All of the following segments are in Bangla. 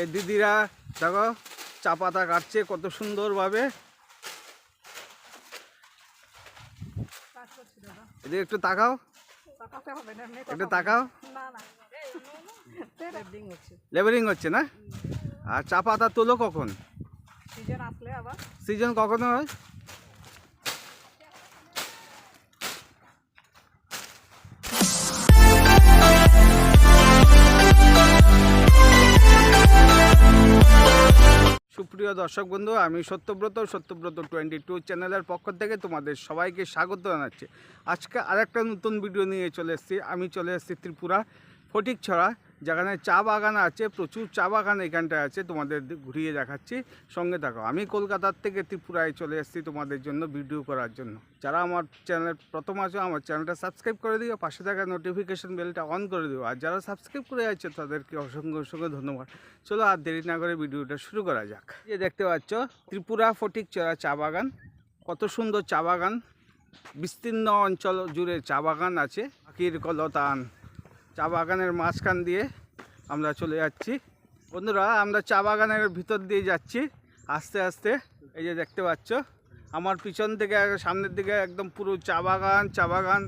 এই দিদিরা দেখো চা পাতা কাটছে কত সুন্দরভাবে। এদিকে একটু তাকাও। একটু তাকাও। লেবারিং হচ্ছে না? আর চা পাতা তোলো কখন? সিজন কখনো সিজন কখন হয়? সুপ্রিয় দর্শক বন্ধু, আমি সত্যব্রত সত্যব্রত টোয়েন্টি টু চ্যানেলের পক্ষ থেকে তোমাদের সবাইকে স্বাগত জানাচ্ছি। আজকে আরেকটা নতুন ভিডিও নিয়ে চলে এসেছি। আমি চলে এসেছি ত্রিপুরা ফটিকছড়া। যেখানে চা বাগান আছে, প্রচুর চা বাগান এখানটায় আছে, তোমাদের ঘুরিয়ে দেখাচ্ছি। সঙ্গে থাকো। আমি কলকাতার থেকে ত্রিপুরায় চলে এসেছি তোমাদের জন্য ভিডিও করার জন্য। যারা আমার চ্যানেল প্রথম আছো, আমার চ্যানেলটা সাবস্ক্রাইব করে দিও, পাশে থাকা নোটিফিকেশন বেলটা অন করে দিও। আর যারা সাবস্ক্রাইব করে আছে, তাদেরকে অসংখ্য অসংখ্য ধন্যবাদ। চলো আর দেরি না করে ভিডিওটা শুরু করা যাক। যে দেখতে পাচ্ছ, ত্রিপুরা ফটিক ফটিকছড়া চা বাগান। কত সুন্দর চা বাগান। বিস্তীর্ণ অঞ্চল জুড়ে চা বাগান আছে। পাখির কলতান। চা বাগানের মাঝখান দিয়ে আমরা চলে যাচ্ছি। বন্ধুরা, আমরা চা বাগানের ভিতর দিয়ে যাচ্ছি। আস্তে আস্তে, এই যে দেখতে পাচ্ছ, আমার পিছন থেকে সামনের দিকে একদম পুরো চা বাগান চা বাগান,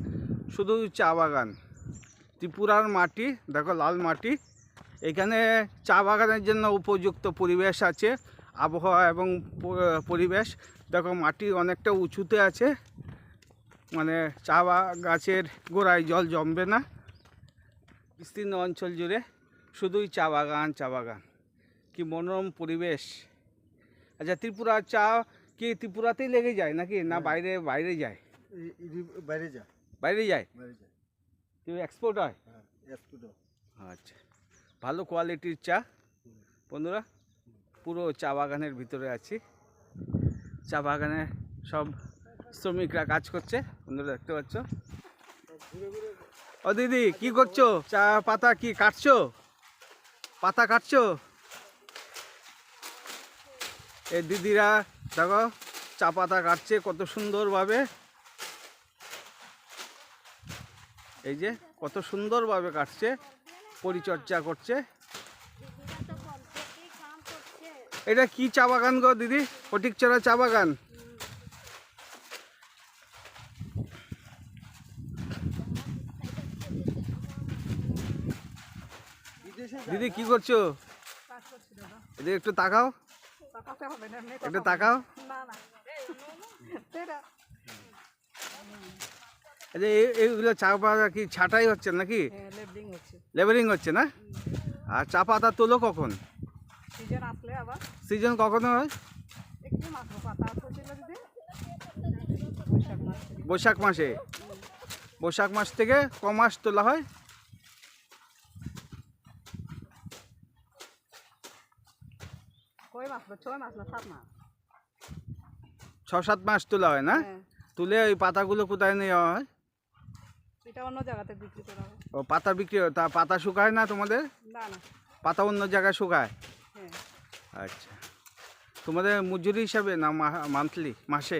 শুধু চা বাগান। ত্রিপুরার মাটি, দেখো লাল মাটি। এখানে চা বাগানের জন্য উপযুক্ত পরিবেশ আছে, আবহাওয়া এবং পরিবেশ। দেখো, মাটি অনেকটা উঁচুতে আছে। মানে চা গাছের গোড়ায় জল জমবে না। বিস্তীর্ণ অঞ্চল জুড়ে শুধুই চা বাগান চা বাগান। কি মনোরম পরিবেশ। আচ্ছা ত্রিপুরা চা কি ত্রিপুরাতেই লেগে যায় নাকি? না বাইরে বাইরে যায়? বাইরে যায়। বাইরে যায়? বাইরে যা কি এক্সপোর্ট হয়? হ্যাঁ আচ্ছা ভালো কোয়ালিটির চা। বন্ধুরা পুরো চা বাগানের ভিতরে আছি। চা বাগানে সব শ্রমিকরা কাজ করছে। বন্ধুরা দেখতে পাচ্ছ? ও দিদি কি করছ? চা পাতা কি কাটছো? পাতা কাটছো? এই দিদিরা দেখো চা পাতা কাটছে কত সুন্দরভাবে। এই যে কত সুন্দরভাবে কাটছে পরিচর্যা করছে। এটা কি চা বাগান গো দিদি? ফটিকচড়া চা বাগান? দিদি, কি করছ? এদিকে একটু তাকাও। একটু তাকাও। এই এইগুলো চা পাতা কি ছাটাই হচ্ছে নাকি? লেবারিং হচ্ছে না? আর চা পাতা তোলো কখন? সিজন কখন হয়। বৈশাখ মাসে। বৈশাখ মাস থেকে ক মাস তোলা হয় কয় মাস না ছয় মাস না সাত মাস। ছ সাত মাস তোলা হয় না? হ্যাঁ। তুলে ওই পাতাগুলো কোথায় নেওয়া হয়? এটা অন্য জায়গাতে বিক্রি করা হয়। ও পাতা বিক্রি তা পাতা শুকায় না তোমাদের? না না। পাতা অন্য জায়গায় শুকায়? হ্যাঁ। আচ্ছা। তোমাদের মজুরি হিসাবে না মান্থলি মাসে?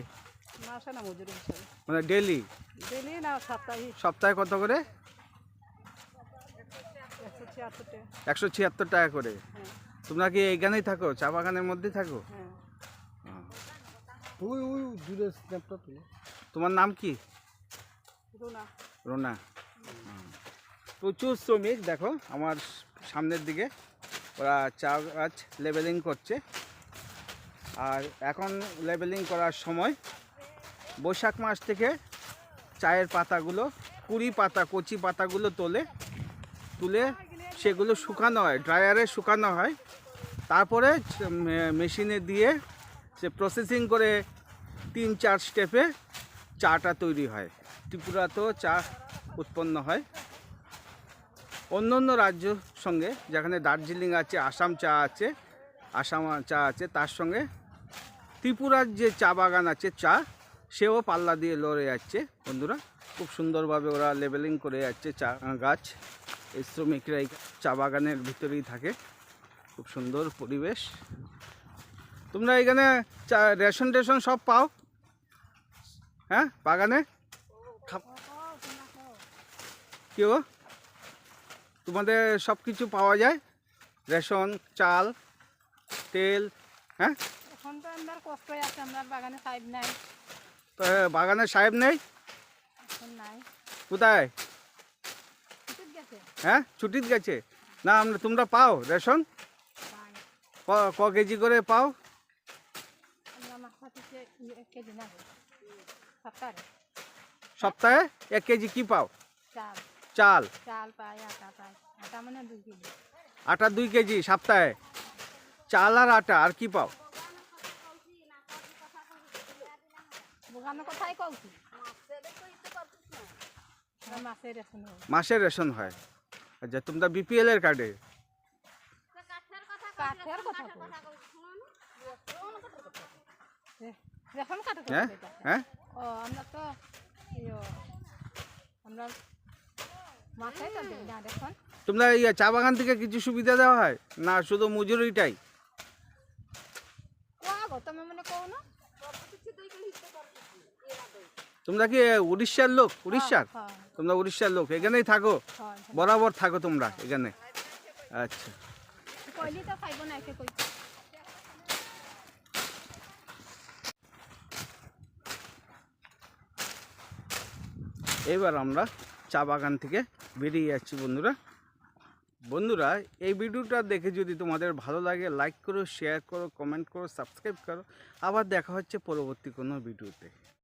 মাসে না মজুরি হিসাবে। মানে ডেলি ডেলি না সাপ্তাহিক সপ্তাহে কত করে? একশো ছিয়াত্তর টাকা। একশো ছিয়াত্তর টাকা করে। হ্যাঁ। তোমরা কি এখানেই থাকো? চা বাগানের মধ্যে থাকো? হ্যাঁ। ওই ওই দূরে স্ন্যাপটা তুলো তোমার নাম কি? রুনা। রোনা। প্রচুর শ্রমিক দেখো আমার সামনের দিকে। ওরা চা গাছ লেবেলিং করছে। আর এখন লেবেলিং করার সময় বৈশাখ মাস থেকে চায়ের পাতাগুলো কুড়ি পাতা কচি পাতাগুলো তোলে তুলে সেগুলো শুকানো হয় ড্রায়ারে শুকানো হয়। তারপরে মেশিনে দিয়ে সে প্রসেসিং করে তিন চার স্টেপে চাটা তৈরি হয়। ত্রিপুরাতেও চা উৎপন্ন হয়। অন্য অন্য রাজ্য সঙ্গে যেখানে দার্জিলিং আছে, আসাম চা আছে, আসাম চা আছে, তার সঙ্গে ত্রিপুরার যে চা বাগান আছে, চা, সেও পাল্লা দিয়ে লড়ে যাচ্ছে। বন্ধুরা, খুব সুন্দরভাবে ওরা লেবেলিং করে যাচ্ছে চা গাছ। এই শ্রমিকরা এই চা বাগানের ভিতরেই থাকে। খুব সুন্দর পরিবেশ। তোমরা এখানে রেশন টেশন সব পাও? হ্যাঁ বাগানে? কি ও তোমাদের সব কিছু পাওয়া যায়? রেশন চাল তেল হ্যাঁ? এখন তো আমরা কষ্টই আছে আমরা বাগানে নাই। তো সাহেব নেই? কোথায়? হ্যাঁ ছুটিত গেছে। না আমরা তোমরা পাও রেশন? ক- কেজি করে পাও? সপ্তাহে এক কেজি কি পাও? চাল। আটা দুই কেজি সপ্তাহে। চাল আর আটা, আর কি পাও? মাসের রেশন হয়। আচ্ছা তোমরা বিপিএল এর কার্ডে কাঠের কথা রেশন কাঠের কথা হ্যাঁ? হ্যাঁ? ও আমরা তো ইয়ো আমরা মাথায় তো না রেশন তোমরা ইয়ে চা বাগান থেকে কিছু সুবিধা দেওয়া হয়? না শুধু মজুরিটাই? তুমি মনে কও না? তোমরা কি উড়িষ্যার লোক? উড়িষ্যার? হ্যাঁ। তোমরা উড়িষ্যার লোক এখানেই থাকো। হ্যাঁ। বরাবর থাকো তোমরা এখানে। আচ্ছা। কইলি তো খাইব না একে এবার আমরা চা বাগান থেকে বেরিয়ে যাচ্ছি বন্ধুরা। বন্ধুরা, এই ভিডিওটা দেখে যদি তোমাদের ভালো লাগে লাইক করো শেয়ার করো কমেন্ট করো সাবস্ক্রাইব করো। আবার দেখা হচ্ছে পরবর্তী কোনো ভিডিওতে।